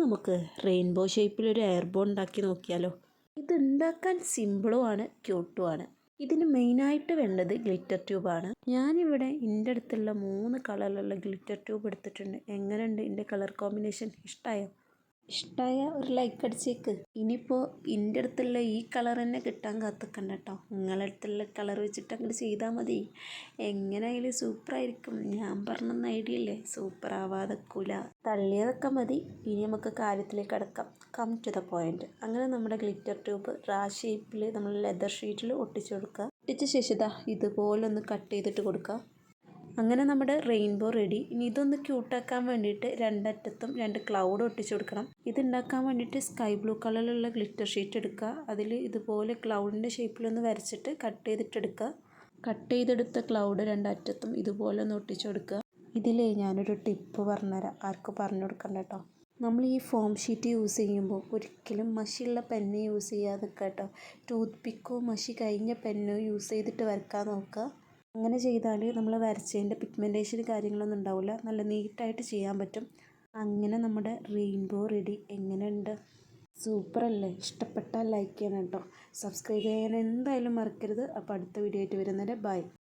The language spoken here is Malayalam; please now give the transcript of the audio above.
നമുക്ക് റെയിൻബോ ഷേപ്പിൽ ഒരു എയർബോ ഉണ്ടാക്കി നോക്കിയാലോ? ഇത് ഉണ്ടാക്കാൻ സിമ്പിളും സിമ്പിളുമാണ് ക്യൂട്ടുമാണ് ഇതിന് മെയിനായിട്ട് വേണ്ടത് ഗ്ലിറ്റർ ട്യൂബാണ്. ഞാനിവിടെ എന്റെ അടുത്തുള്ള മൂന്ന് കളറിലുള്ള ഗ്ലിറ്റർ ട്യൂബ് എടുത്തിട്ടുണ്ട്. എങ്ങനെയുണ്ട് എന്റെ കളർ കോമ്പിനേഷൻ? ഇഷ്ടമായോ ഇഷ്ടമായ ഒരു ലൈക്ക് അടിച്ചേക്ക്. ഇനിയിപ്പോൾ എന്റെ അടുത്തുള്ള ഈ കളർ തന്നെ കിട്ടാൻ കാത്തിക്കണ്ട കേട്ടോ നിങ്ങളുടെ അടുത്തുള്ള കളർ വെച്ചിട്ട് അങ്ങോട്ട് ചെയ്താൽ മതി. എങ്ങനെയായാലും സൂപ്പറായിരിക്കും ഞാൻ പറഞ്ഞ ഐഡിയ ഇല്ലേ സൂപ്പർ ആവാതെക്കൂല. തള്ളിയതൊക്കെ മതി. ഇനി നമുക്ക് കാര്യത്തിലേക്ക് അടക്കാം. കം ടു ദ പോയിന്റ് അങ്ങനെ നമ്മുടെ ഗ്ലിറ്റർ ട്യൂബ് റാ ഷേപ്പിൽ നമ്മൾ ലെതർ ഷീറ്റിൽ ഒട്ടിച്ചു കൊടുക്കുക ഒട്ടിച്ച ശേഷം ഇതുപോലൊന്ന് ഇതുപോലെ കട്ട് ചെയ്തിട്ട് കൊടുക്കുക അങ്ങനെ നമ്മുടെ റെയിൻബോ റെഡി. ഇനി ഇതൊന്ന് ക്യൂട്ടാക്കാൻ വേണ്ടിയിട്ട് രണ്ടറ്റത്തും രണ്ട് ക്ലൗഡ് ഒട്ടിച്ചു കൊടുക്കണം. ഇത് ഉണ്ടാക്കാൻ വേണ്ടിയിട്ട് സ്കൈ ബ്ലൂ കളറിലുള്ള ഗ്ലിറ്റർ ഷീറ്റ് എടുക്കുക. അതിൽ ഇതുപോലെ ക്ലൗഡിന്റെ ഷേപ്പിലൊന്ന് വരച്ചിട്ട് കട്ട് ചെയ്തിട്ടെടുക്കുക. കട്ട് ചെയ്തെടുത്ത ക്ലൗഡ് രണ്ടറ്റത്തും ഇതുപോലെ ഒന്ന് ഒട്ടിച്ചു കൊടുക്കുക. ഇതിലേ ഞാനൊരു ടിപ്പ് പറഞ്ഞുതരാം. ആർക്കും പറഞ്ഞു കൊടുക്കണ്ട കേട്ടോ. നമ്മൾ ഈ ഫോം ഷീറ്റ് യൂസ് ചെയ്യുമ്പോൾ ഒരിക്കലും മഷിയുള്ള പെന്ന് യൂസ് ചെയ്യാതെ കേട്ടോ. ടൂത്ത് പിക്കോ മഷി കഴിഞ്ഞ പെന്നോ യൂസ് ചെയ്തിട്ട് വരക്കാൻ നോക്കുക. അങ്ങനെ ചെയ്താൽ നമ്മൾ വരച്ചതിന്റെ പിഗ്മെന്റേഷൻ കാര്യങ്ങളൊന്നും ഉണ്ടാവില്ല നല്ല നീറ്റായിട്ട് ചെയ്യാൻ പറ്റും. അങ്ങനെ നമ്മുടെ റെയിൻബോ റെഡി എങ്ങനെയുണ്ട്? സൂപ്പറല്ലേ? ഇഷ്ടപ്പെട്ടാൽ ലൈക്ക് ചെയ്യണം കേട്ടോ. സബ്സ്ക്രൈബ് ചെയ്യാൻ എന്തായാലും മറക്കരുത്. അപ്പോൾ അടുത്ത വീഡിയോ ആയിട്ട് വരുന്നവരെ ബൈ